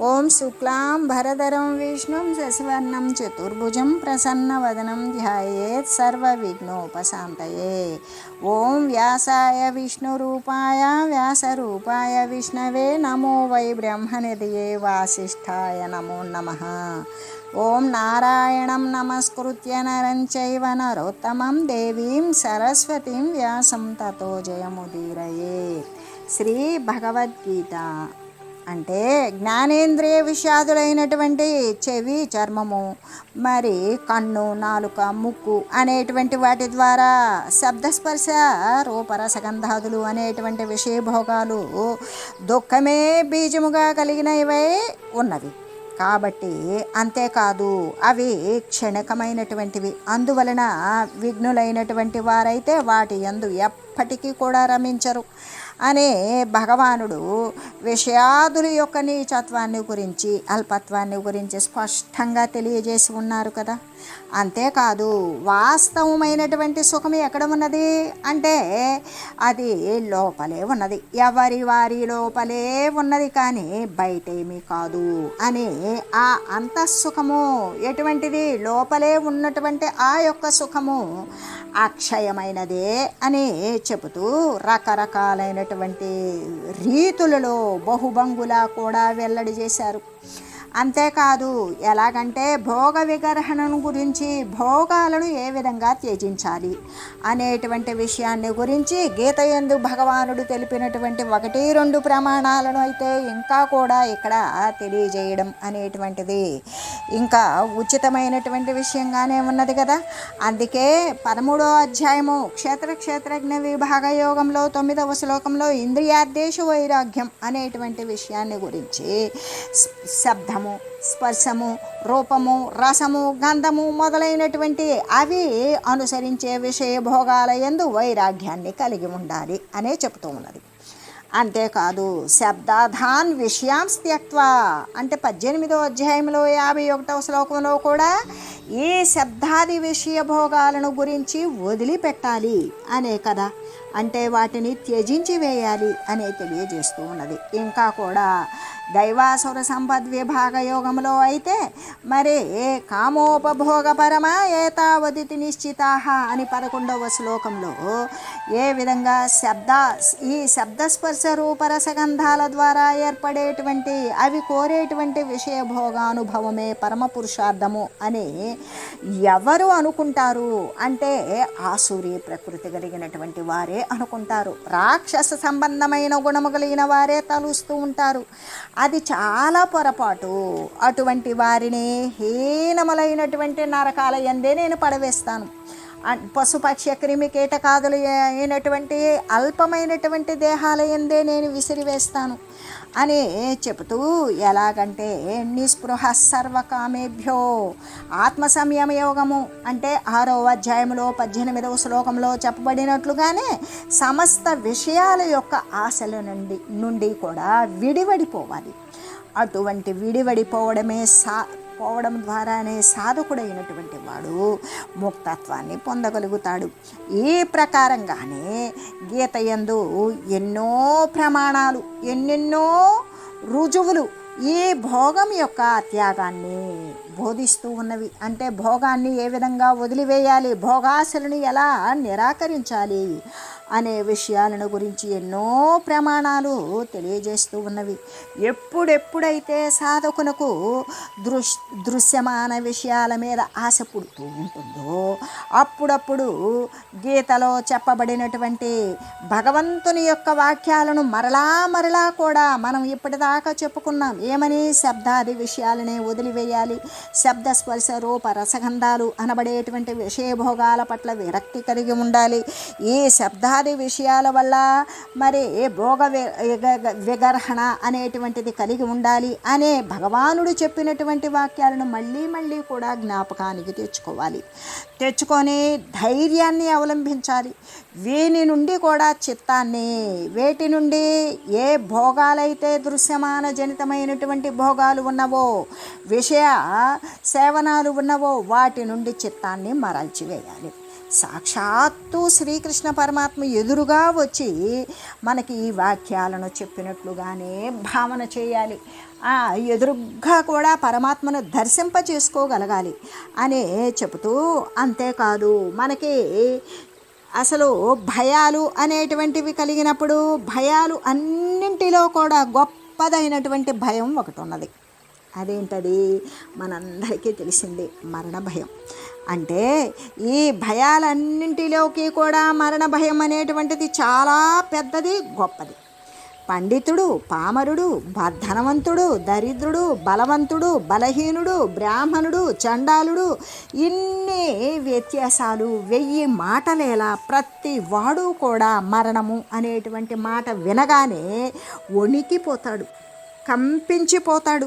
ओम शुक्ला भरधरं विष्णु शशिवर्ण चतुर्भुज प्रसन्नवदनं ध्यायेत् ध्यानोपात ओं व्यासा विष्णुरूपाय, व्यासरूपाय विष्णवे, नमो वै ब्रह्मनिधये वासीय नमो नम। ओं नारायण नमस्कृत नरं चैव नरोत्तमं सरस्वती व्या तथोजय मुदीर श्री भगवद्गीता అంటే జ్ఞానేంద్రియ విషాదులైనటువంటి చెవి చర్మము మరి కన్ను నాలుక ముక్కు అనేటువంటి వాటి ద్వారా శబ్దస్పర్శ రూపరసగంధాదులు అనేటువంటి విషయభోగాలు దుఃఖమే బీజముగా కలిగినవై ఉన్నవి. కాబట్టి అంతేకాదు అవి క్షణికమైనటువంటివి. అందువలన విఘ్నులైనటువంటి వారైతే వాటి ఎందు ఎప్పటికీ కూడా రమించరు. అనే భగవానుడు విషయాదుల యొక్క నీచత్వాన్ని గురించి అల్పత్వాన్ని గురించి స్పష్టంగా తెలియజేసి ఉన్నారు కదా. అంతేకాదు వాస్తవమైనటువంటి సుఖం ఎక్కడ ఉన్నది అంటే అది లోపలే ఉన్నది. ఎవరి వారి లోపలే ఉన్నది కానీ బయటేమీ కాదు అని ఆ అంతఃసుఖము ఎటువంటిది? లోపలే ఉన్నటువంటి ఆ యొక్క సుఖము అక్షయమైనదే అని చెబుతూ రకరకాలైనటువంటి రీతులలో బహుభంగులా కూడా వెల్లడి చేశారు. అంతేకాదు ఎలాగంటే భోగ విగ్రహణను గురించి భోగాలను ఏ విధంగా త్యజించాలి అనేటువంటి విషయాన్ని గురించి గీత ఎందు భగవానుడు తెలిపినటువంటి ఒకటి రెండు ప్రమాణాలను అయితే ఇంకా కూడా ఇక్కడ తెలియజేయడం అనేటువంటిది ఇంకా ఉచితమైనటువంటి విషయంగానే ఉన్నది కదా. అందుకే పదమూడో అధ్యాయము క్షేత్ర క్షేత్రజ్ఞ విభాగ యోగంలో తొమ్మిదవ శ్లోకంలో ఇంద్రియాదేశ వైరాగ్యం అనేటువంటి విషయాన్ని గురించి శబ్దము స్పర్శము రూపము రసము గంధము మొదలైనటువంటి అవి అనుసరించే విషయ భోగాల ఎందు వైరాగ్యాన్ని కలిగి ఉండాలి అనే చెబుతూ ఉన్నది. అంతేకాదు శబ్దాధాన్ విషయాం త్యక్వ అంటే పద్దెనిమిదో అధ్యాయంలో యాభై ఒకటవ శ్లోకంలో కూడా ఈ శబ్దాది విషయ భోగాలను గురించి వదిలిపెట్టాలి అనే కదా. అంటే వాటిని త్యజించి వేయాలి అనే తెలియజేస్తూ ఉన్నది. ఇంకా కూడా దైవాసుర సంపద్ విభాగ యోగంలో అయితే మరి కామోపభోగపరమా ఏతావదితి నిశ్చితా అని పదకొండవ శ్లోకంలో ఏ విధంగా శబ్ద ఈ శబ్దస్పర్శ రూపరసగంధాల ద్వారా ఏర్పడేటువంటి అవి కోరేటువంటి విషయ భోగానుభవమే పరమ పురుషార్థము అని ఎవరు అనుకుంటారు? అంటే ఆసూరి ప్రకృతి కలిగినటువంటి వారే అనుకుంటారు. రాక్షస సంబంధమైన గుణము కలిగిన వారే తలుస్తూ ఉంటారు. అది చాలా పొరపాటు. అటువంటి వారిని హీనములైనటువంటి నరకాల ఎందే నేను పడవేస్తాను. పశుపక్షి క్రిమి కీటకాదులు అయినటువంటి అల్పమైనటువంటి దేహాల ఎందే నేను విసిరివేస్తాను అని చెబుతూ ఎలాగంటే నిస్పృహ సర్వకామేభ్యో ఆత్మ సంయమ యోగము అంటే ఆరో అధ్యాయంలో పద్దెనిమిదవ శ్లోకంలో చెప్పబడినట్లుగానే సమస్త విషయాల యొక్క ఆశల నుండి నుండి కూడా విడివడిపోవాలి. అటువంటి విడివడిపోవడమే సా పోవడం ద్వారానే సాధకుడైనటువంటి వాడు ముక్తత్వాన్ని పొందగలుగుతాడు. ఈ ప్రకారంగానే గీత యందు ఎన్నో ప్రమాణాలు ఎన్నెన్నో రుజువులు ఈ భోగం యొక్క త్యాగాన్ని బోధిస్తూ ఉన్నవి. అంటే భోగాన్ని ఏ విధంగా వదిలివేయాలి? భోగాశలను ఎలా నిరాకరించాలి? అనే విషయాలను గురించి ఎన్నో ప్రమాణాలు తెలియజేస్తూ ఉన్నవి. ఎప్పుడెప్పుడైతే సాధకునకు దృశ్ దృశ్యమాన విషయాల మీద ఆశ పుడుతూ ఉంటుందో అప్పుడప్పుడు గీతలో చెప్పబడినటువంటి భగవంతుని యొక్క వాక్యాలను మరలా మరలా కూడా మనం ఇప్పటిదాకా చెప్పుకున్నాం. ఏమని? శబ్దాది విషయాలనే వదిలివేయాలి. శబ్ద స్పర్శ రూప రసగంధాలు అనబడేటువంటి విషయభోగాల పట్ల విరక్తి కలిగి ఉండాలి. ఈ శబ్ద ఇత్యాది విషయాల వల్ల మరి భోగ విగర్హణ అనేటువంటిది కలిగి ఉండాలి అనే భగవానుడు చెప్పినటువంటి వాక్యాలను మళ్ళీ మళ్ళీ కూడా జ్ఞాపకానికి తెచ్చుకోవాలి. తెచ్చుకొని ధైర్యాన్ని అవలంబించాలి. వీని నుండి కూడా చిత్తాన్ని వేటి నుండి ఏ భోగాలైతే దృశ్యమాన జనితమైనటువంటి భోగాలు ఉన్నవో విషయ సేవనాలు ఉన్నవో వాటి నుండి చిత్తాన్ని మరల్చివేయాలి. సాక్షాత్తు శ్రీకృష్ణ పరమాత్మ ఎదురుగా వచ్చి మనకి ఈ వాక్యాలను చెప్పినట్లుగానే భావన చేయాలి. ఎదురుగా కూడా పరమాత్మను దర్శింప చేసుకోగలగాలి అనే చెబుతూ అంతేకాదు మనకి అసలు భయాలు అనేటువంటివి కలిగినప్పుడు భయాలు అన్నింటిలో కూడా గొప్పదైనటువంటి భయం ఒకటి ఉన్నది. అదేంటది? మనందరికీ తెలిసింది మరణ భయం. అంటే ఈ భయాలన్నింటిలోకి కూడా మరణ భయం అనేటువంటిది చాలా పెద్దది గొప్పది. పండితుడు పామరుడు ధనవంతుడు దరిద్రుడు బలవంతుడు బలహీనుడు బ్రాహ్మణుడు చండాలుడు ఇన్ని వ్యత్యాసాలు వెయ్యి మాటలేలా ప్రతి వాడు కూడా మరణము అనేటువంటి మాట వినగానే వణికిపోతాడు కంపించిపోతాడు.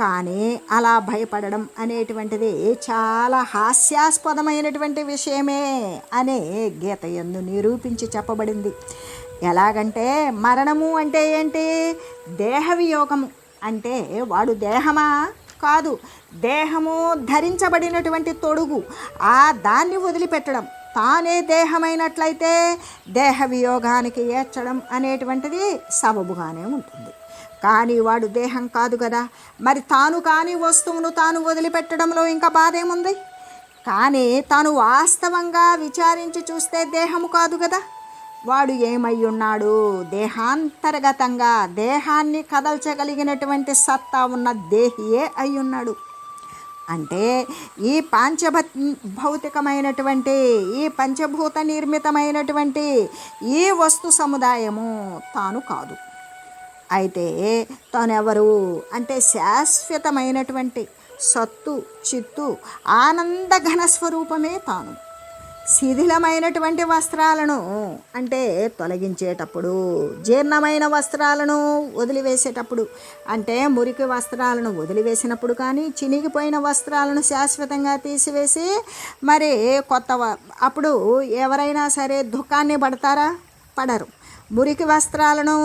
కానీ అలా భయపడడం అనేటువంటిది చాలా హాస్యాస్పదమైనటువంటి విషయమే అనే గీత ఎందు నిరూపించి చెప్పబడింది. ఎలాగంటే మరణము అంటే ఏంటి? దేహవియోగము అంటే వాడు దేహమా? కాదు. దేహము ధరించబడినటువంటి తొడుగు. ఆ దాన్ని వదిలిపెట్టడం. తానే దేహమైనట్లయితే దేహ వియోగానికి ఏర్చడం అనేటువంటిది సబబుగానే ఉంటుంది. కానీ వాడు దేహం కాదు కదా. మరి తాను కాని వస్తువును తాను వదిలిపెట్టడంలో ఇంకా బాధ ఏముంది కానీ తాను వాస్తవంగా విచారించి చూస్తే దేహము కాదు కదా. వాడు ఏమయ్యున్నాడు? దేహాంతర్గతంగా దేహాన్ని కదల్చగలిగినటువంటి సత్తా ఉన్న దేహియే అయి ఉన్నాడు అంటే ఈ పాంచభ భౌతికమైనటువంటి ఈ పంచభూత నిర్మితమైనటువంటి ఈ వస్తు సముదాయము తాను కాదు. అయితే తానెవరు? అంటే శాశ్వతమైనటువంటి సత్తు చిత్తు ఆనంద ఘన స్వరూపమే తాను. శిథిలమైనటువంటి వస్త్రాలను అంటే తొలగించేటప్పుడు జీర్ణమైన వస్త్రాలను వదిలివేసేటప్పుడు అంటే మురికి వస్త్రాలను వదిలివేసినప్పుడు కానీ చినిగిపోయిన వస్త్రాలను శాశ్వతంగా తీసివేసి మరి కొత్త అప్పుడు ఎవరైనా సరే దుఃఖాన్ని పడతారా? పడరు. మురికి వస్త్రాలను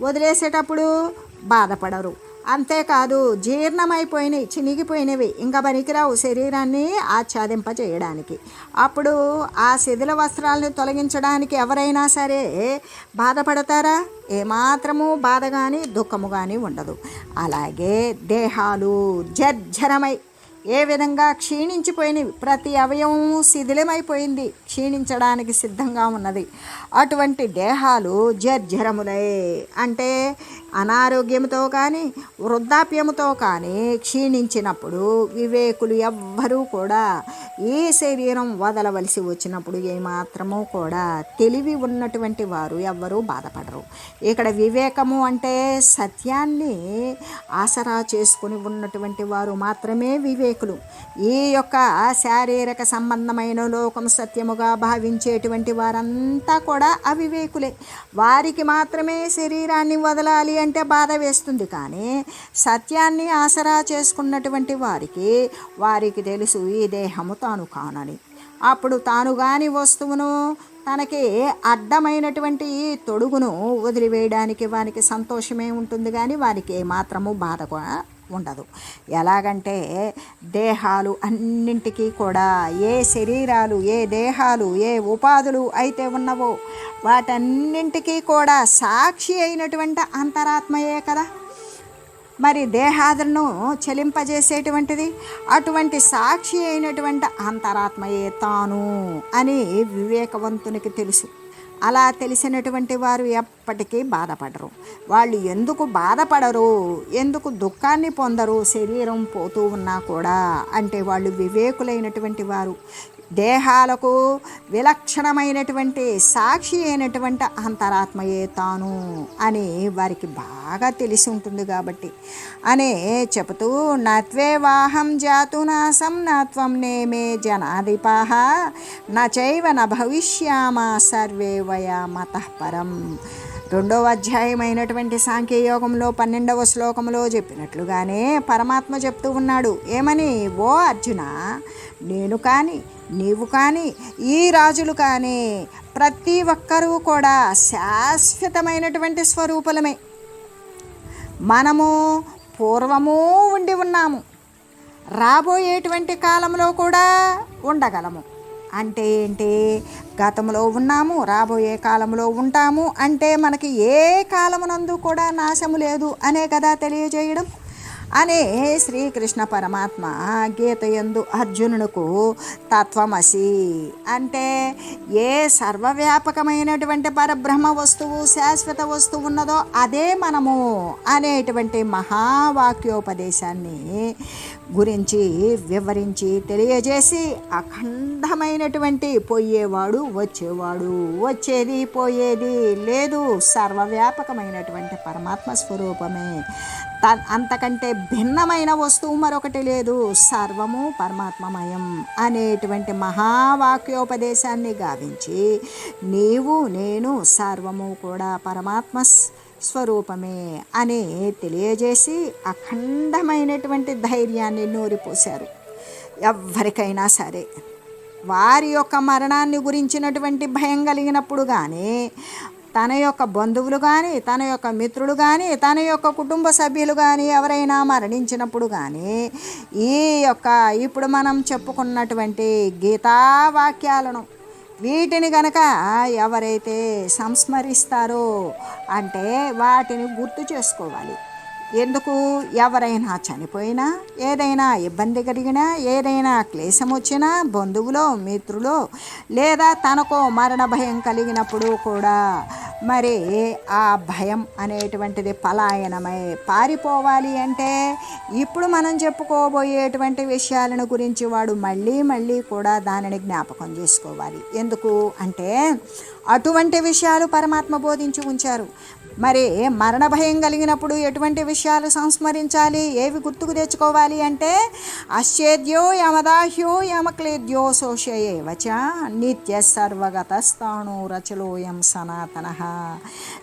వదిలేసేటప్పుడు బాధపడరు. అంతేకాదు జీర్ణమైపోయినవి చినిగిపోయినవి ఇంకా పనికిరావు శరీరాన్ని ఆచ్ఛాదింప చేయడానికి అప్పుడు ఆ శిథిల వస్త్రాలను తొలగించడానికి ఎవరైనా సరే బాధపడతారా? ఏమాత్రము బాధ కానీ దుఃఖము కానీ ఉండదు. అలాగే దేహాలు జర్జరమై ఏ విధంగా క్షీణించిపోయినవి ప్రతి అవయవము శిథిలమైపోయింది క్షీణించడానికి సిద్ధంగా ఉన్నది. అటువంటి దేహాలు జర్జరములై. అంటే అనారోగ్యంతో కానీ వృద్ధాప్యముతో కానీ క్షీణించినప్పుడు వివేకులు ఎవ్వరూ కూడా ఏ శరీరం వదలవలసి వచ్చినప్పుడు ఏమాత్రము కూడా తెలివి ఉన్నటువంటి వారు ఎవ్వరూ బాధపడరు. ఇక్కడ వివేకము అంటే సత్యాన్ని ఆసరా చేసుకుని ఉన్నటువంటి వారు మాత్రమే వివేకులు ఈ యొక్క శారీరక సంబంధమైన లోకం సత్యముగా భావించేటువంటి వారంతా కూడా అవివేకులే. వారికి మాత్రమే శరీరాన్ని వదలాలి అంటే బాధ వేస్తుంది. కానీ సత్యాన్ని ఆసరా చేసుకున్నటువంటి వారికి వారికి తెలుసు ఈ దేహము తాను కానని. అప్పుడు తాను కాని వస్తువును తనకి అడ్డమైనటువంటి ఈ తొడుగును వదిలివేయడానికి వారికి సంతోషమే ఉంటుంది. కానీ వారికి ఏమాత్రము బాధ కూడా ఉండదు. ఎలాగంటే దేహాలు అన్నింటికీ కూడా ఏ శరీరాలు ఏ దేహాలు ఏ ఉపాధులు అయితే ఉన్నవో వాటన్నింటికీ కూడా సాక్షి అయినటువంటి అంతరాత్మయే కదా. మరి దేహాదులను చలింపజేసేటువంటిది అటువంటి సాక్షి అయినటువంటి అంతరాత్మయే తాను అని వివేకవంతునికి తెలుసు. అలా తెలిసినటువంటి వారు ఎప్పటికీ బాధపడరు. వాళ్ళు ఎందుకు బాధపడరు? ఎందుకు దుఃఖాన్ని పొందరు? శరీరం పోతూ ఉన్నా కూడా అంటే వాళ్ళు వివేకులైనటువంటి వారు. దేహాలకు విలక్షణమైనటువంటి సాక్షి అయినటువంటి అంతరాత్మయే తాను అని వారికి బాగా తెలిసి ఉంటుంది కాబట్టి అనే చెబుతూ నత్వేవాహం జాతునాసం నత్వం నేమే జనాధిపాహ నైవ న భవిష్యామా సర్వే వయామతః మతపరం రెండవ అధ్యాయమైనటువంటి సాంఖ్యయోగంలో పన్నెండవ శ్లోకంలో చెప్పినట్లుగానే పరమాత్మ చెప్తూ ఉన్నాడు ఏమని? ఓ అర్జున నేను కానీ నీవు కానీ ఈ రాజులు కానీ ప్రతి ఒక్కరూ కూడా శాశ్వతమైనటువంటి స్వరూపలమే. మనము పూర్వము ఉండి ఉన్నాము. రాబోయేటువంటి కాలంలో కూడా ఉండగలము. అంటే ఏంటి? గతంలో ఉన్నాము రాబోయే కాలంలో ఉంటాము. అంటే మనకి ఏ కాలమునందు కూడా నాశము లేదు అనే కదా తెలియజేయడం. అనే శ్రీకృష్ణ పరమాత్మ గీతయందు అర్జునునకు తత్వమసి. అంటే ఏ సర్వవ్యాపకమైనటువంటి పరబ్రహ్మ వస్తువు శాశ్వత వస్తువు ఉన్నదో అదే మనము అనేటువంటి మహావాక్యోపదేశాన్ని గురించి వివరించి తెలియజేసి అఖండమైనటువంటి పోయేవాడు వచ్చేవాడు. వచ్చేది పోయేది లేదు. సర్వవ్యాపకమైనటువంటి పరమాత్మ స్వరూపమే. త అంతకంటే భిన్నమైన వస్తువు మరొకటి లేదు. సర్వము పరమాత్మమయం అనేటువంటి మహావాక్యోపదేశాన్ని గావించి నీవు నేను సర్వము కూడా పరమాత్మ స్వరూపమే అని తెలియజేసి అఖండమైనటువంటి ధైర్యాన్ని నూరిపోశారు. ఎవరికైనా సరే. వారి యొక్క మరణాన్ని గురించినటువంటి భయం కలిగినప్పుడు కానీ తన యొక్క బంధువులు కానీ తన యొక్క మిత్రులు కానీ తన యొక్క కుటుంబ సభ్యులు కానీ ఎవరైనా మరణించినప్పుడు కానీ ఈ యొక్క ఇప్పుడు మనం చెప్పుకున్నటువంటి గీతావాక్యాలను వీటిని గనక ఎవరైతే సంస్మరిస్తారో అంటే వాటిని గుర్తు చేసుకోవాలి. ఎందుకు? ఎవరైనా చనిపోయినా ఏదైనా ఇబ్బంది కలిగినా ఏదైనా క్లేశం వచ్చినా బంధువులో మిత్రులో లేదా తనకో మరణ భయం కలిగినప్పుడు కూడా మరి ఆ భయం అనేటువంటిది పలాయనమై పారిపోవాలి అంటే ఇప్పుడు మనం చెప్పుకోబోయేటువంటి విషయాలను గురించి వాడు మళ్ళీ మళ్ళీ కూడా దానిని జ్ఞాపకం చేసుకోవాలి. ఎందుకు? అంటే అటువంటి విషయాలు పరమాత్మ బోధించి ఉంచారు. మరి మరణ భయం కలిగినప్పుడు ఎటువంటి విషయాలు సంస్మరించాలి? ఏవి గుర్తుకు తెచ్చుకోవాలి అంటే అశ్చేద్యో యమదాహ్యో యమక్లేద్యో శోషయే వచ నిత్య సర్వగత స్థాణు రచలోయం సనాతన.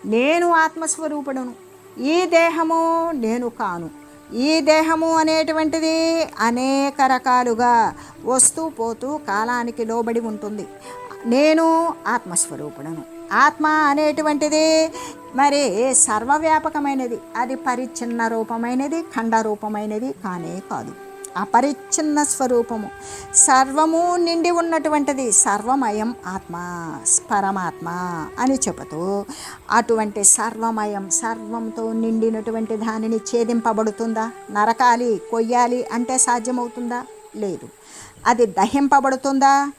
నేను ఆత్మస్వరూపుడును. ఈ దేహము నేను కాను. ఈ దేహము అనేటువంటిది అనేక రకాలుగా వస్తూ పోతూ కాలానికి లోబడి ఉంటుంది. నేను ఆత్మస్వరూపుడను. ఆత్మ అనేటువంటిది మరి సర్వవ్యాపకమైనది. అది పరిచ్ఛిన్న రూపమైనది ఖండ రూపమైనది కానే కాదు. అపరిచ్ఛిన్న స్వరూపము. సర్వము నిండి ఉన్నటువంటిది సర్వమయం ఆత్మ పరమాత్మ అని చెబుతూ అటువంటి సర్వమయం సర్వంతో నిండినటువంటి దానిని ఛేదింపబడుతుందా? నరకాలి కొయ్యాలి అంటే సాధ్యమవుతుందా? లేదు. అది దహింపబడుతుందా?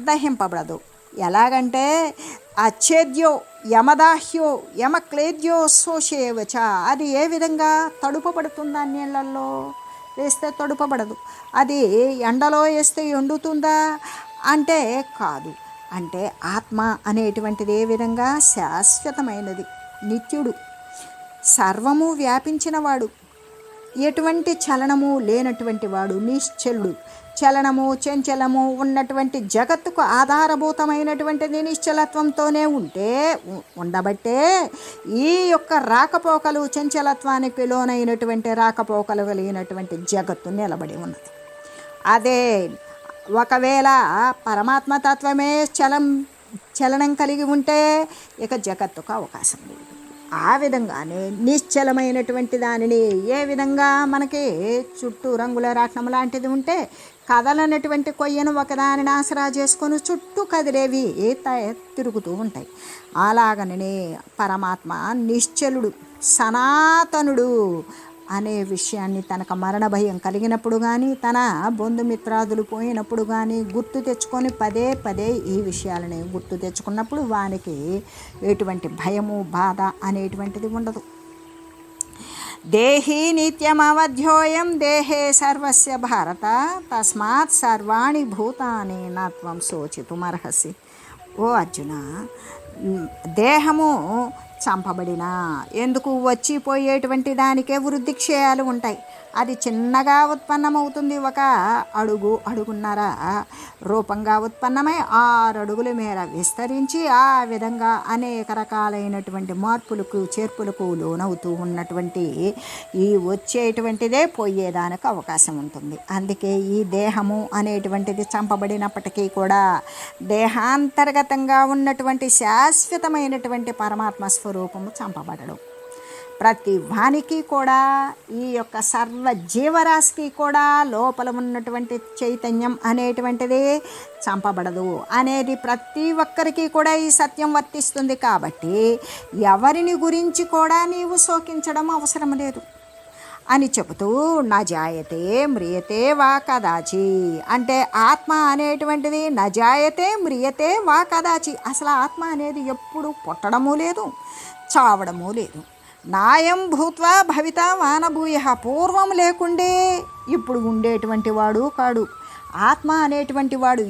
దహింపబడదు. ఎలాగంటే అచ్ఛేద్యో యమదాహ్యో యమక్లేద్యో శోషేవచ. అది ఏ విధంగా తడుపబడుతుందా నీళ్ళల్లో? వేస్తే తడుపబడదు. అది ఎండలో వేస్తే ఎండుతుందా? అంటే కాదు. అంటే ఆత్మ అనేటువంటిది ఏ విధంగా? శాశ్వతమైనది. నిత్యుడు. సర్వము వ్యాపించినవాడు. ఎటువంటి చలనము లేనటువంటి వాడు నిశ్చలుడు. చలనము చంచలము ఉన్నటువంటి జగత్తుకు ఆధారభూతమైనటువంటిది నిశ్చలత్వంతోనే ఉంటే ఉండబట్టే ఈ యొక్క రాకపోకలు చంచలత్వానికి లోనైనటువంటి రాకపోకలు కలిగినటువంటి జగత్తు నిలబడి ఉన్నది. అదే ఒకవేళ పరమాత్మ తత్వమే చలం చలనం కలిగి ఉంటే ఇక జగత్తుకు అవకాశం లేదు. ఆ విధంగానే నిశ్చలమైనటువంటి దానిని ఏ విధంగా మనకి చుట్టూ రంగుల రాట్నం లాంటిది ఉంటే కదలనటువంటి కొయ్యను ఒకదానిని ఆసరా చేసుకొని చుట్టూ కదిలేవి త- తిరుగుతూ ఉంటాయి. అలాగనే పరమాత్మ నిశ్చలుడు సనాతనుడు అనే విషయాన్ని తనకు మరణ భయం కలిగినప్పుడు కానీ తన బంధుమిత్రాదులు పోయినప్పుడు కానీ గుర్తు తెచ్చుకొని పదే పదే ఈ విషయాలని గుర్తు తెచ్చుకున్నప్పుడు వానికి ఎటువంటి భయము బాధ అనేటువంటిది ఉండదు. దేహీ నిత్యమవధ్యోయం దేహే సర్వస్య భారత. తస్మాత్ సర్వాణి భూతాని నత్వం శోచితుమర్హసి. ఓ అర్జున దేహము చంపబడిన. ఎందుకు వచ్చిపోయేటువంటి దానికే వృద్ధి క్షయాలు ఉంటాయి. అది చిన్నగా ఉత్పన్నమవుతుంది. ఒక అడుగు అడుగున్నర రూపంగా ఉత్పన్నమై ఆరు అడుగుల మేర విస్తరించి ఆ విధంగా అనేక రకాలైనటువంటి మార్పులకు చేర్పులకు లోనవుతూ ఉన్నటువంటి ఈ వచ్చేటువంటిదే పోయేదానికి అవకాశం ఉంటుంది. అందుకే ఈ దేహము అనేటువంటిది చంపబడినప్పటికీ కూడా దేహాంతర్గతంగా ఉన్నటువంటి శాశ్వతమైనటువంటి పరమాత్మ స్వరూపము చంపబడడం. ప్రతి వానికి కూడా ఈ యొక్క సర్వ జీవరాశికి కూడా లోపల ఉన్నటువంటి చైతన్యం అనేటువంటిది చంపబడదు. అనేది ప్రతి ఒక్కరికి కూడా ఈ సత్యం వర్తిస్తుంది కాబట్టి ఎవరిని గురించి కూడా నీవు శోకించడం అవసరం లేదు. అని చెబుతూ నజాయతే మ్రియతే వా కదాచి. అంటే ఆత్మ అనేటువంటిది నజాయతే మ్రియతే వా కదాచి. అసలు ఆత్మ అనేది ఎప్పుడు పుట్టడము లేదు చావడము లేదు. నాయం భూత్వా భవిత వానభూయ. పూర్వం లేకుండే ఇప్పుడు ఉండేటువంటి వాడు కాడు. ఆత్మ అనేటువంటి వాడు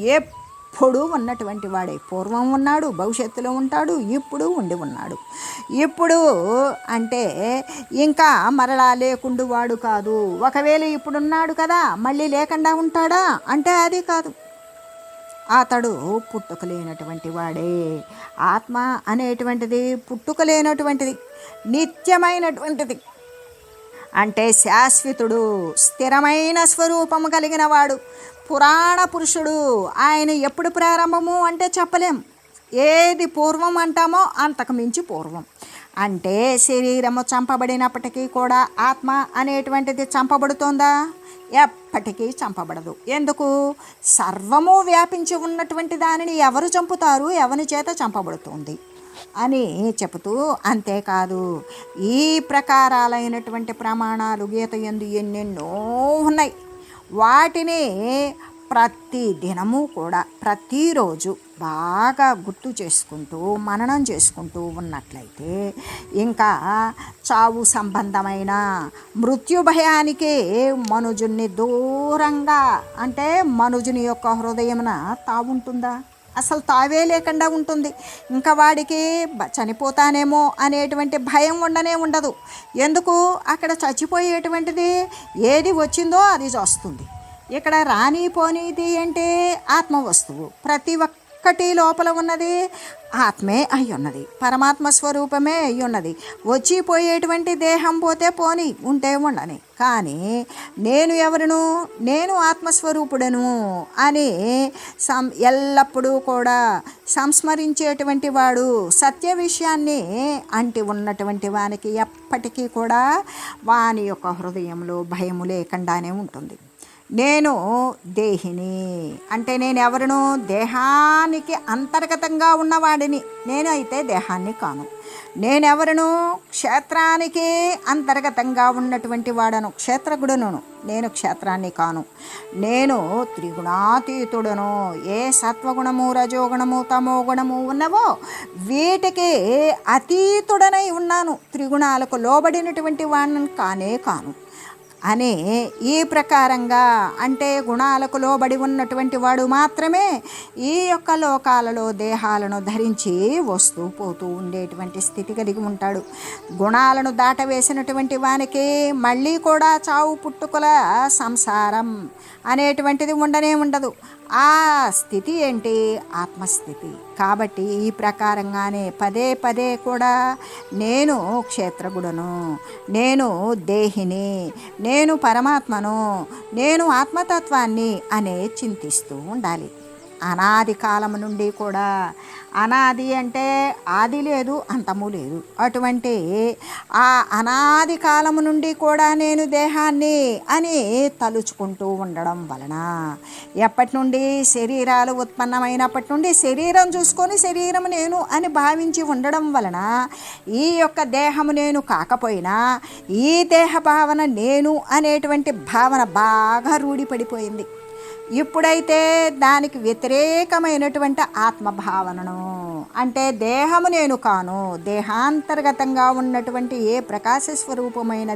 ఎప్పుడూ ఉన్నటువంటి వాడే. పూర్వం ఉన్నాడు భవిష్యత్తులో ఉంటాడు ఇప్పుడు ఉండి ఉన్నాడు. ఇప్పుడు అంటే ఇంకా మరలా లేకుండు వాడు కాదు. ఒకవేళ ఇప్పుడున్నాడు కదా మళ్ళీ లేకుండా ఉంటాడా? అంటే అది కాదు. అతడు పుట్టుక లేనటువంటి వాడే. ఆత్మ అనేటువంటిది పుట్టుక లేనటువంటిది నిత్యమైనటువంటిది. అంటే శాశ్వతుడు స్థిరమైన స్వరూపము కలిగిన వాడు. పురాణ పురుషుడు. ఆయన ఎప్పుడు ప్రారంభము అంటే చెప్పలేం. ఏది పూర్వం అంటామో అంతకు మించి పూర్వం. అంటే శరీరము చంపబడినప్పటికీ కూడా ఆత్మ అనేటువంటిది చంపబడుతోందా? ఎప్పటికీ చంపబడదు. ఎందుకు? సర్వము వ్యాపించి ఉన్నటువంటి దానిని ఎవరు చంపుతారు? ఎవరి చేత చంపబడుతుంది? అని చెబుతూ అంతేకాదు ఈ ప్రకారాలైనటువంటి ప్రమాణాలు గీత ఎందు ఎన్నెన్నో ఉన్నాయి. వాటిని ప్రతి దినము కూడా ప్రతిరోజు బాగా గుర్తు చేసుకుంటూ మననం చేసుకుంటూ ఉన్నట్లయితే ఇంకా చావు సంబంధమైన మృత్యు భయానికి మనుజుని దూరంగా అంటే మనుజుని యొక్క హృదయమున తావుంటుందా? అసలు తావే లేకుండా ఉంటుంది. ఇంకా వాడికి చనిపోతానేమో అనేటువంటి భయం ఉండనే ఉండదు. ఎందుకు? అక్కడ చచ్చిపోయేటువంటిది ఏది వచ్చిందో అది వస్తుంది. ఇక్కడ రాని పోనీది అంటే ఆత్మ వస్తువు ప్రతి ఒక్కటి లోపల ఉన్నది. ఆత్మే అయి ఉన్నది. పరమాత్మ స్వరూపమే అయి ఉన్నది. వచ్చిపోయేటువంటి దేహం పోతే పోని ఉంటే ఉండని. కానీ నేను ఎవరును? నేను ఆత్మస్వరూపుడను అని సం ఎల్లప్పుడూ కూడా సంస్మరించేటువంటి వాడు సత్య విషయాన్ని అంటి ఉన్నటువంటి వానికి ఎప్పటికీ కూడా వాని యొక్క హృదయంలో భయము లేకుండానే ఉంటుంది. నేను దేహిని అంటే నేను ఎవరును దేహానికి అంతర్గతంగా ఉన్నవాడిని. నేను అయితే దేహాన్ని కాను. నేనెవరును క్షేత్రానికి అంతర్గతంగా ఉన్నటువంటి వాడను క్షేత్రగుడును నేను క్షేత్రాన్ని కాను. నేను త్రిగుణాతీతుడను. ఏ సత్వగుణము రజోగుణము తమో గుణము ఉన్నవో వీటికి అతీతుడనై ఉన్నాను. త్రిగుణాలకు లోబడినటువంటి వాడిని కానే కాను. అనే ఈ ప్రకారంగా అంటే గుణాలకు లోబడి ఉన్నటువంటి వాడు మాత్రమే ఈ యొక్క లోకాలలో దేహాలను ధరించి వస్తూ పోతూ ఉండేటువంటి స్థితి కలిగి ఉంటాడు. గుణాలను దాటవేసినటువంటి వానికి మళ్ళీ కూడా చావు పుట్టుకల సంసారం అనేటువంటిది ఉండనే ఉండదు. ఆ స్థితి ఏంటి? ఆత్మస్థితి. కాబట్టి ఈ ప్రకారంగానే పదే పదే కూడా నేను క్షేత్రగుడను. నేను దేహిని. నేను పరమాత్మను. నేను ఆత్మతత్వాన్ని అనే చింతిస్తూ ఉండాలి. అనాది కాలం నుండి కూడా అనాది అంటే ఆది లేదు అంతము లేదు. అటువంటి ఆ అనాది కాలము నుండి కూడా నేను దేహాన్ని అని తలుచుకుంటూ ఉండడం వలన ఎప్పటి నుండి శరీరాలు ఉత్పన్నమైనప్పటి నుండి శరీరం చూసుకొని శరీరం నేను అని భావించి ఉండడం వలన ఈ యొక్క దేహము నేను కాకపోయినా ఈ దేహ భావన నేను అనేటువంటి భావన బాగా రూఢిపడిపోయింది. ఇప్పుడైతే దానికి వ్యతిరేకమైనటువంటి ఆత్మభావనను అంటే దేహము నేను కాను దేహాంతర్గతంగా ఉన్నటువంటి ఏ ప్రకాశ స్వరూపమైన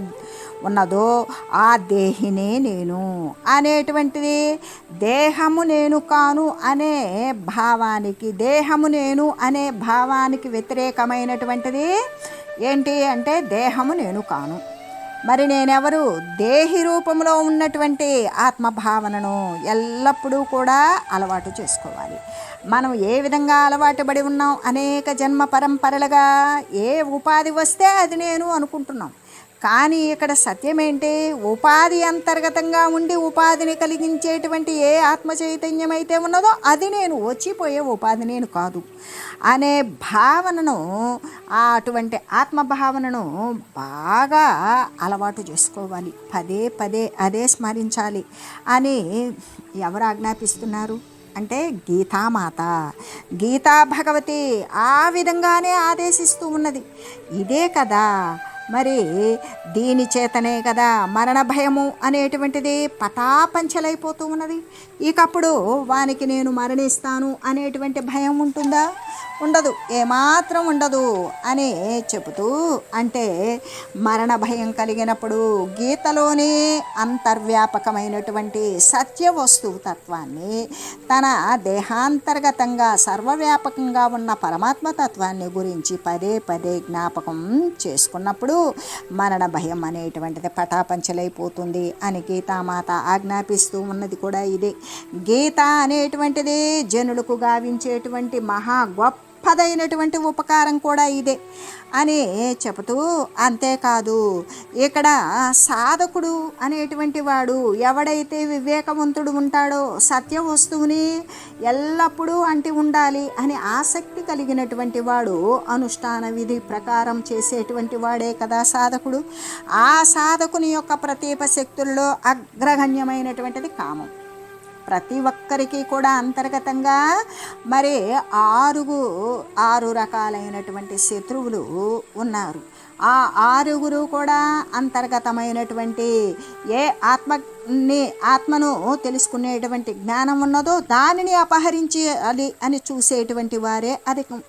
ఉన్నదో ఆ దేహినే నేను అనేటువంటిది దేహము నేను కాను అనే భావానికి దేహము నేను అనే భావానికి వ్యతిరేకమైనటువంటిది ఏంటి అంటే దేహము నేను కాను. మరి నేనెవరు? దేహి రూపంలో ఉన్నటువంటి ఆత్మభావనను ఎల్లప్పుడూ కూడా అలవాటు చేసుకోవాలి. మనం ఏ విధంగా అలవాటు పడి ఉన్నాం అనేక జన్మ పరంపరలుగా ఏ ఉపాధి వస్తే అది నేను అనుకుంటున్నాం. కానీ ఇక్కడ సత్యమేంటి ఉపాధి అంతర్గతంగా ఉండి ఉపాధిని కలిగించేటువంటి ఏ ఆత్మ చైతన్యం అయితే ఉన్నదో అది నేను వచ్చిపోయే ఉపాధి నేను కాదు. అనే భావనను ఆ అటువంటి ఆత్మభావనను బాగా అలవాటు చేసుకోవాలి. పదే పదే అదే స్మరించాలి అని ఎవరు ఆజ్ఞాపిస్తున్నారు? అంటే గీతామాత. గీతా భగవతి ఆ విధంగానే ఆదేశిస్తూ ఉన్నది. ఇదే కదా మరి దీని చేతనే కదా మరణ భయము అనేటువంటిది పటాపంచలైపోతూ ఉన్నది. ఇకప్పుడు వానికి నేను మరణిస్తాను అనేటువంటి భయం ఉంటుందా? ఉండదు. ఏమాత్రం ఉండదు అని చెబుతూ అంటే మరణ భయం కలిగినప్పుడు గీతలోనే అంతర్వ్యాపకమైనటువంటి సత్య వస్తువు తత్వాన్ని తన దేహాంతర్గతంగా సర్వవ్యాపకంగా ఉన్న పరమాత్మ తత్వాన్ని గురించి పదే పదే జ్ఞాపకం చేసుకున్నప్పుడు మరణ భయం అనేటువంటిది పటాపంచలైపోతుంది అని గీతామాత ఆజ్ఞాపిస్తూ ఉన్నది కూడా ఇదే. గీత అనేటువంటిది జనులకు గావించేటువంటి మహా గొప్పదైనటువంటి ఉపకారం కూడా ఇదే అని చెబుతూ అంతేకాదు ఇక్కడ సాధకుడు అనేటువంటి వాడు ఎవడైతే వివేకవంతుడు ఉంటాడో సత్య వస్తువుని ఎల్లప్పుడూ అంటి ఉండాలి అని ఆసక్తి కలిగినటువంటి వాడు అనుష్ఠాన విధి ప్రకారం చేసేటువంటి వాడే కదా సాధకుడు. ఆ సాధకుని యొక్క ప్రతీప శక్తుల్లో అగ్రగణ్యమైనటువంటిది కామం. ప్రతి ఒక్కరికి కూడా అంతర్గతంగా మరి ఆరుగు ఆరు రకాలైనటువంటి శత్రువులు ఉన్నారు. ఆ ఆరుగురు కూడా అంతర్గతమైనటువంటి ఏ ఆత్మని ఆత్మను తెలుసుకునేటువంటి జ్ఞానం ఉన్నదో దానిని అపహరించాలి అని చూసేటువంటి వారే అధికం.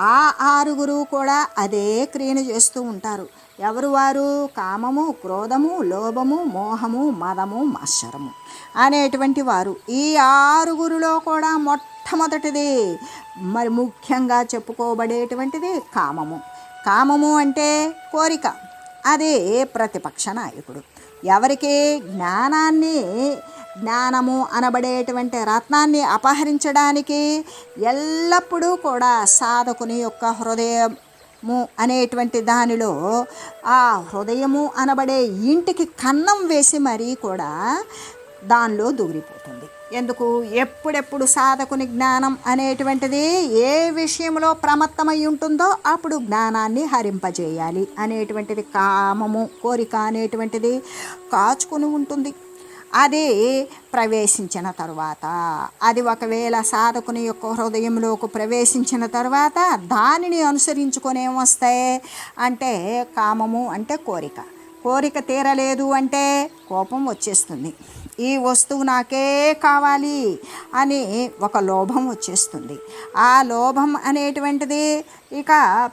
ఆ ఆరుగురు కూడా అదే క్రియను చేస్తూ ఉంటారు. ఎవరు వారు? కామము క్రోధము లోభము మోహము మదము మత్సరము అనేటువంటి వారు. ఈ ఆరుగురిలో కూడా మొట్టమొదటిది మరి ముఖ్యంగా చెప్పుకోబడేటువంటిది కామము. కామము అంటే కోరిక. అదే ప్రతిపక్ష నాయకుడు. ఎవరికి? జ్ఞానాన్ని జ్ఞానము అనబడేటువంటి రత్నాన్ని అపహరించడానికి ఎల్లప్పుడూ కూడా సాధకుని యొక్క హృదయం హృదయము అనేటువంటి దానిలో ఆ హృదయము అనబడే ఇంటికి కన్నం వేసి మరీ కూడా దానిలో దూరిపోతుంది. ఎందుకు? ఎప్పుడెప్పుడు సాధకుని జ్ఞానం అనేటువంటిది ఏ విషయంలో ప్రమత్తమై ఉంటుందో అప్పుడు జ్ఞానాన్ని హరింపజేయాలి అనేటువంటిది కామము కోరిక అనేటువంటిది కాచుకొని ఉంటుంది. అది ప్రవేశించిన తర్వాత. అది ఒకవేళ సాధకుని యొక్క హృదయంలోకి ప్రవేశించిన తర్వాత దానిని అనుసరించుకొని ఏమొస్తాయి? అంటే కామము అంటే కోరిక. కోరిక తీరలేదు అంటే కోపం వచ్చేస్తుంది. ఈ వస్తువు నాకే కావాలి అని ఒక లోభం వచ్చేస్తుంది. ఆ లోభం అనేటువంటిది ఇక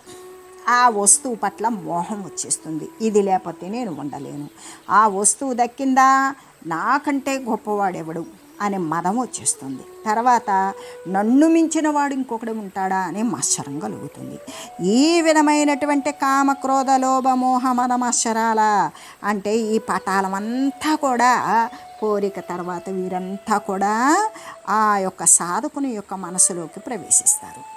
ఆ వస్తువు పట్ల మోహం వచ్చేస్తుంది. ఇది లేకపోతే నేను ఉండలేను. ఆ వస్తువు దక్కిందా? నాకంటే గొప్పవాడెవడు? అనే మదం వచ్చేస్తుంది. తర్వాత నన్ను మించిన వాడు ఇంకొకడు ఉంటాడా అనే మత్సరం కలుగుతుంది. ఈ విధమైనటువంటి కామ క్రోధ లోభ మోహ మద మత్సరాల అంటే ఈ పటాలమంతా కూడా కోరిక తర్వాత వీరంతా కూడా ఆ యొక్క సాధకుని యొక్క మనసులోకి ప్రవేశిస్తారు.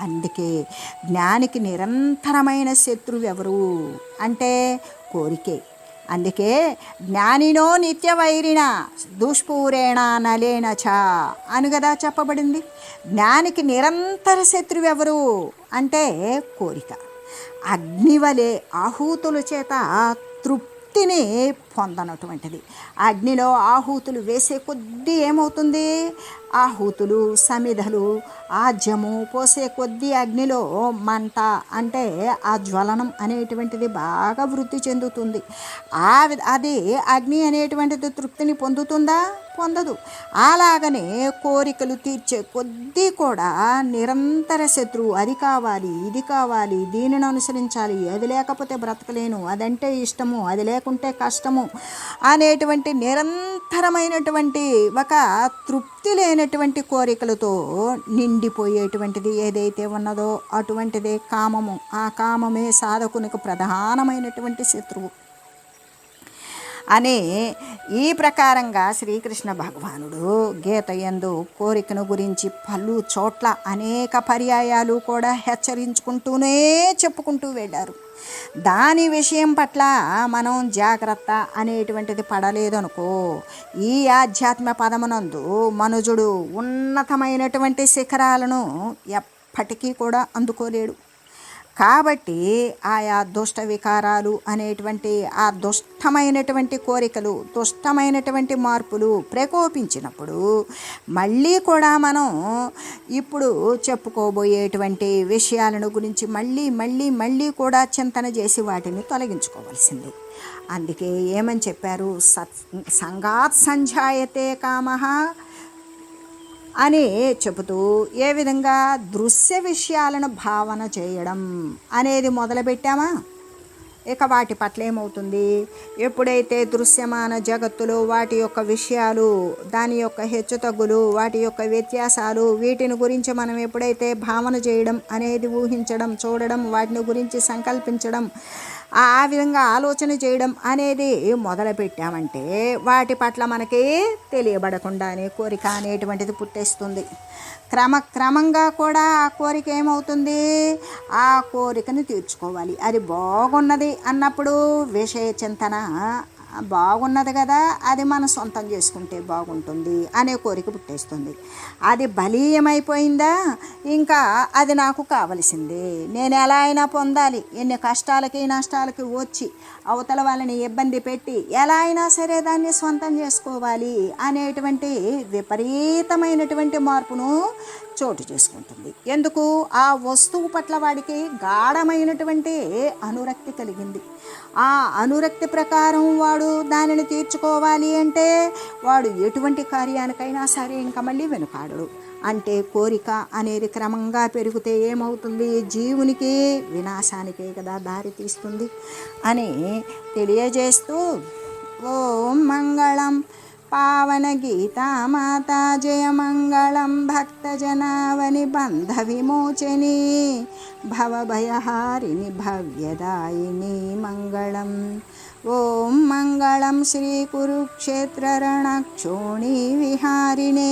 అందుకే జ్ఞానికి నిరంతరమైన శత్రువు ఎవరు అంటే కోరికే. అందుకే జ్ఞానినో నిత్యవైరిణ దుష్పూరేణ నలేన చ అని కదా చెప్పబడింది. జ్ఞానికి నిరంతర శత్రువు ఎవరు అంటే కోరిక. అగ్నివలే ఆహూతుల చేత తృప్తి తృప్తిని పొందనటువంటిది. అగ్నిలో ఆహూతులు వేసే కొద్దీ ఏమవుతుంది? ఆహూతులు సమిధలు ఆజ్యము పోసే కొద్దీ అగ్నిలో మంట అంటే ఆ జ్వలనం అనేటువంటిది బాగా వృద్ధి చెందుతుంది. ఆ అది అగ్ని అనేటువంటిది తృప్తిని పొందుతుందా? పొందదు. అలాగనే కోరికలు తీర్చే కొద్దీ కూడా నిరంతర శత్రువు అది కావాలి ఇది కావాలి దీనిని అనుసరించాలి అది లేకపోతే బ్రతకలేను అదంటే ఇష్టము అది లేకుంటే కష్టము అనేటువంటి నిరంతరమైనటువంటి ఒక తృప్తి లేనటువంటి కోరికలతో నిండిపోయేటువంటిది ఏదైతే ఉన్నదో అటువంటిదే కామము. ఆ కామమే సాధకునికి ప్రధానమైనటువంటి శత్రువు. అనే ఈ ప్రకారంగా శ్రీకృష్ణ భగవానుడు గీత యందు కోరికను గురించి పలు చోట్ల అనేక పర్యాయాలు కూడా హెచ్చరించుకుంటూనే చెప్పుకుంటూ వెళ్ళారు. దాని విషయం పట్ల మనం జాగ్రత్త అనేటువంటిది పడలేదనుకో ఈ ఆధ్యాత్మ పదమునందు మనుజుడు ఉన్నతమైనటువంటి శిఖరాలను ఎప్పటికీ కూడా అందుకోలేడు. కాబట్టి ఆయా దుష్ట వికారాలు అనేటువంటి ఆ దుష్టమైనటువంటి కోరికలు దుష్టమైనటువంటి మార్పులు ప్రకోపించినప్పుడు మళ్ళీ కూడా మనం ఇప్పుడు చెప్పుకోబోయేటువంటి విషయాలను గురించి మళ్ళీ మళ్ళీ మళ్ళీ కూడా చింతన చేసి వాటిని తొలగించుకోవాల్సింది. అందుకే ఏమని చెప్పారు? సత్ సంఘాత్ సంజాయతే కామహ అని చెబుతూ ఏ విధంగా దృశ్య విషయాలను భావన చేయడం అనేది మొదలుపెట్టామా? ఇక వాటి పట్ల ఏమవుతుంది? ఎప్పుడైతే దృశ్యమాన జగత్తులో వాటి యొక్క విషయాలు దాని యొక్క హెచ్చుతగ్గులు వాటి యొక్క వ్యత్యాసాలు వీటిని గురించి మనం ఎప్పుడైతే భావన చేయడం అనేది ఊహించడం చూడడం వాటిని గురించి సంకల్పించడం ఆ విధంగా ఆలోచన చేయడం అనేది మొదలు పెట్టామంటే వాటి పట్ల మనకి తెలియబడకుండానే కోరిక అనేటువంటిది పుట్టేస్తుంది. క్రమక్రమంగా కూడా ఆ కోరిక ఏమవుతుంది? ఆ కోరికను తీర్చుకోవాలి. అది బాగున్నది అన్నప్పుడు విషయ చింతన బాగున్నది కదా అది మనం సొంతం చేసుకుంటే బాగుంటుంది అనే కోరిక పుట్టేస్తుంది. అది బలీయమైపోయిందా? ఇంకా అది నాకు కావలసిందే. నేను ఎలా అయినా పొందాలి. ఎన్ని కష్టాలకి నష్టాలకి వచ్చి అవతల వాళ్ళని ఇబ్బంది పెట్టి ఎలా అయినా సరే దాన్ని సొంతం చేసుకోవాలి అనేటువంటి విపరీతమైనటువంటి మార్పును చోటు చేసుకుంటుంది. ఎందుకు? ఆ వస్తువు పట్ల వాడికి గాఢమైనటువంటి అనురక్తి కలిగింది. ఆ అనురక్తి ప్రకారం వాడు దానిని తీర్చుకోవాలి అంటే వాడు ఎటువంటి కార్యానికైనా సరే ఇంకా మళ్ళీ వెనుకాడడు. అంటే కోరిక అనేది క్రమంగా పెరిగితే ఏమవుతుంది? జీవునికి వినాశానికే కదా దారి తీస్తుంది అని తెలియజేస్తూ ఓం మంగళం పావన గీతా మాతా జయ మంగళం భక్తజనావని బంధ విమోచని భవభయహారిణి భవ్యదాయిని మంగళం ఓం మంగళం శ్రీ కురుక్షేత్రరణక్షోణి విహారిణే